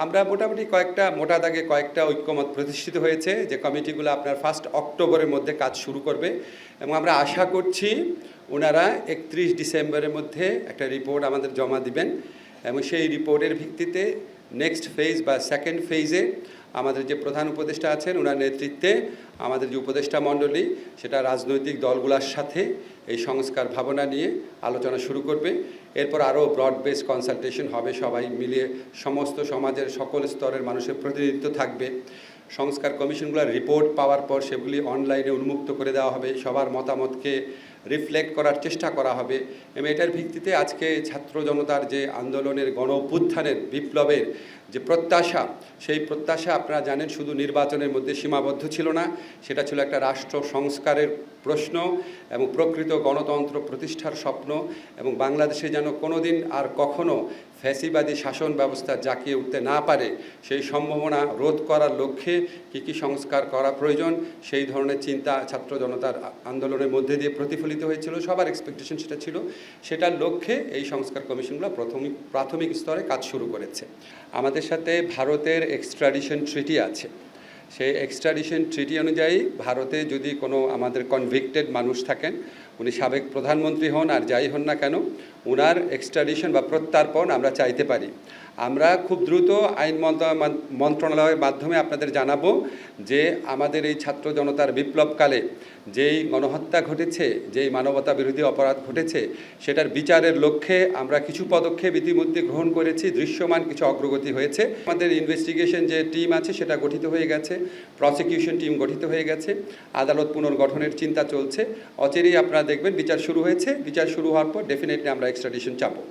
আমরা মোটামুটি কয়েকটা, মোটা দাগে কয়েকটা ঐক্যমত প্রতিষ্ঠিত হয়েছে যে কমিটিগুলো আপনার ফার্স্ট অক্টোবরের মধ্যে কাজ শুরু করবে এবং আমরা আশা করছি ওনারা একত্রিশ ডিসেম্বরের মধ্যে একটা রিপোর্ট আমাদের জমা দিবেন এবং সেই রিপোর্টের ভিত্তিতে নেক্সট ফেজ বা সেকেন্ড ফেজে আমাদের যে প্রধান উপদেষ্টা আছেন ওনার নেতৃত্বে আমাদের যে উপদেষ্টা মণ্ডলী, সেটা রাজনৈতিক দলগুলোর সাথে এই সংস্কার ভাবনা নিয়ে আলোচনা শুরু করবে। এরপর আরও ব্রড বেস কনসালটেশন হবে, সবাই মিলিয়ে সমস্ত সমাজের সকল স্তরের মানুষের প্রতিনিধিত্ব থাকবে। সংস্কার কমিশনগুলোর রিপোর্ট পাওয়ার পর সেগুলি অনলাইনে উন্মুক্ত করে দেওয়া হবে। সবার মতামতকে রিফ্লেক্ট করার চেষ্টা করা হবে। এবং এটার ভিত্তিতে আজকে ছাত্র জনতার যে আন্দোলনের গণ অভ্যুত্থানের বিপ্লবের যে প্রত্যাশা, সেই প্রত্যাশা আপনারা জানেন শুধু নির্বাচনের মধ্যে সীমাবদ্ধ ছিল না, সেটা ছিল একটা রাষ্ট্র সংস্কারের প্রশ্ন এবং প্রকৃত গণতন্ত্র প্রতিষ্ঠার স্বপ্ন এবং বাংলাদেশে যেন কোনোদিন আর কখনো ফ্যাসিবাদী শাসন ব্যবস্থা জাকিয়ে উঠতে না পারে, সেই সম্ভাবনা রোধ করার লক্ষ্যে কী কী সংস্কার করা প্রয়োজন, সেই ধরনের চিন্তা ছাত্র জনতার আন্দোলনের মধ্যে দিয়ে প্রতিফলিত হয়েছিল, সবার এক্সপেকটেশন সেটা ছিল। সেটার লক্ষ্যে এই সংস্কার কমিশনগুলো প্রাথমিক প্রাথমিক স্তরে কাজ শুরু করেছে। আমাদের সাথে ভারতের এক্সট্রাডিশন ট্রিটি আছে। সেই এক্সট্রাডিশন ট্রিটি অনুযায়ী ভারতে যদি কোনো আমাদের কনভিক্টেড মানুষ থাকেন, উনি সাবেক প্রধানমন্ত্রী হন আর যাই হন না কেন ওনার এক্সট্রাডিশন বা প্রত্যার্পণ আমরা চাইতে পারি। আমরা খুব দ্রুত আইন মন্ত্রণালয়ের মাধ্যমে আপনাদের জানাব যে আমাদের এই ছাত্র জনতার বিপ্লবকালে যেই গণহত্যা ঘটেছে, যেই মানবতা বিরোধী অপরাধ ঘটেছে, সেটার বিচারের লক্ষ্যে আমরা কিছু পদক্ষেপ ইতিমধ্যে গ্রহণ করেছি, দৃশ্যমান কিছু অগ্রগতি হয়েছে। আমাদের ইনভেস্টিগেশন যে টিম আছে, সেটা গঠিত হয়ে গেছে। প্রসিকিউশন টিম গঠিত হয়ে গেছে, আদালত পুনর্গঠনের চিন্তা চলছে। অচেরেই আপনারা দেখবেন বিচার শুরু হয়েছে। বিচার শুরু হওয়ার পর ডেফিনেটলি আমরা এক্সট্রাডিশন চাপো